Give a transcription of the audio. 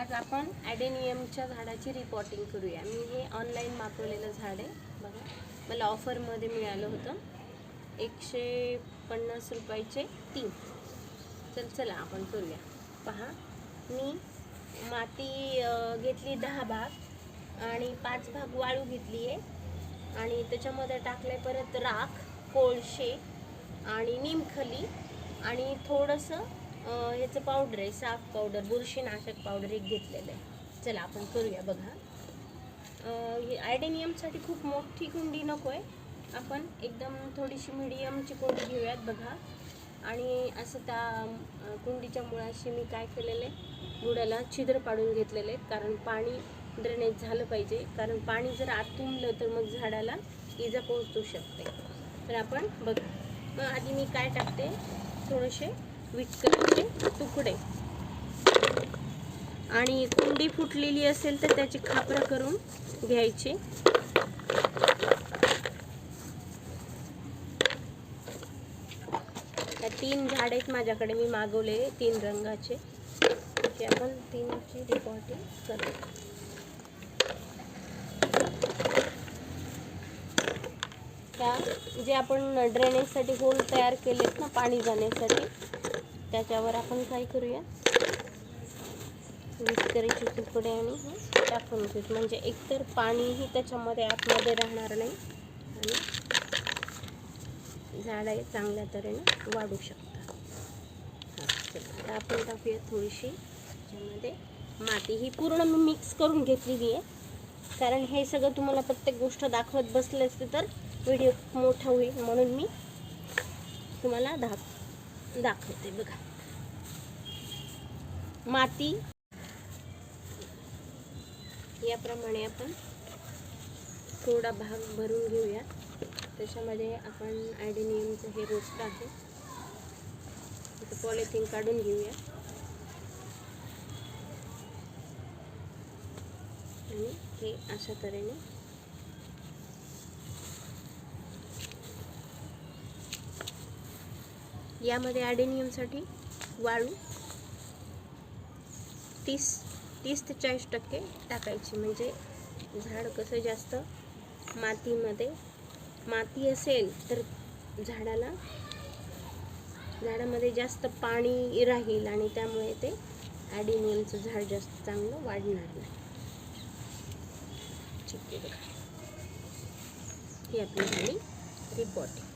आज आपण ॲडेनियमच्या झाडाची रिपॉटिंग करूया. मी हे ऑनलाईन मागवलेलं झाड आहे बघा. मला ऑफरमध्ये मिळालं होतं. एकशे पन्नास रुपयाचे तीन. चल चला आपण करूया. पहा मी माती घेतली दहा भाग आणि पाच भाग वाळू घेतली आहे. आणि त्याच्यामध्ये टाकले परत राख कोळशे आणि निमखली आणि थोडंसं ह्याचं पावडर आहे साफ पावडर बुरशीनाशक पावडर एक घेतलेलं आहे. चला आपण करूया बघा. हे आयडेनियमसाठी खूप मोठी कुंडी नको आहे. आपण एकदम थोडीशी मिडियमची कुंडी घेऊयात बघा. आणि असं त्या कुंडीच्या मुळाशी मी काय केलेलं आहे बुडाला छिद्र पाडून घेतलेले आहेत कारण पाणी ड्रेनेज झालं पाहिजे. कारण पाणी जर आत तुंबलं तर मग झाडाला इजा पोहोचू शकते. तर आपण बघ. मग आधी मी काय टाकते थोडेसे विटकराचे तुकडे. आणि कुंडी फुटलेली असेल तर त्याची खापरं करून घ्यायची. त्या तीन झाड आहेत माझ्याकडे मी मागवले तीन रंगाचे. ते आपण तीनची रिपॉर्टिंग करू. त्या जे आपण ड्रेनेजसाठी होल तयार केलेत ना पाणी जाण्यासाठी त्याच्यावर आपण काय करूया? विस्करीचे तुकडे आणि हे टाकून घेऊ. म्हणजे एकतर पाणीही त्याच्यामध्ये आतमध्ये राहणार नाही आणि झाडं चांगल्या तऱ्हेने वाढू शकतात. आपण टाकूया थोडीशी त्याच्यामध्ये माती. ही पूर्ण मी मिक्स करून घेतलेली आहे. कारण हे सगळं तुम्हाला प्रत्येक गोष्ट दाखवत बसले असते तर व्हिडिओ मोठा होईल म्हणून मी तुम्हाला दाख दाखवते बघा. माती. याप्रमाणे आपण थोडा भाग भरून घेऊया. त्याच्यामध्ये आपण ॲडेनियमचं हे रोस्ट आहे. पॉलिथिन काढून घेऊया. आणि हे अशा तऱ्हेने यामध्ये ॲडेनियमसाठी वाळू तीस तीस ते चाळीस टक्के टाकायची. म्हणजे झाड कसं जास्त मातीमध्ये माती असेल तर झाडाला झाडामध्ये जास्त पाणी राहील आणि त्यामुळे ते ॲडिनियमचं झाड जास्त चांगलं वाढणार नाही. ठीक आहे बघा. ही आपली झाली रिपोर्टिंग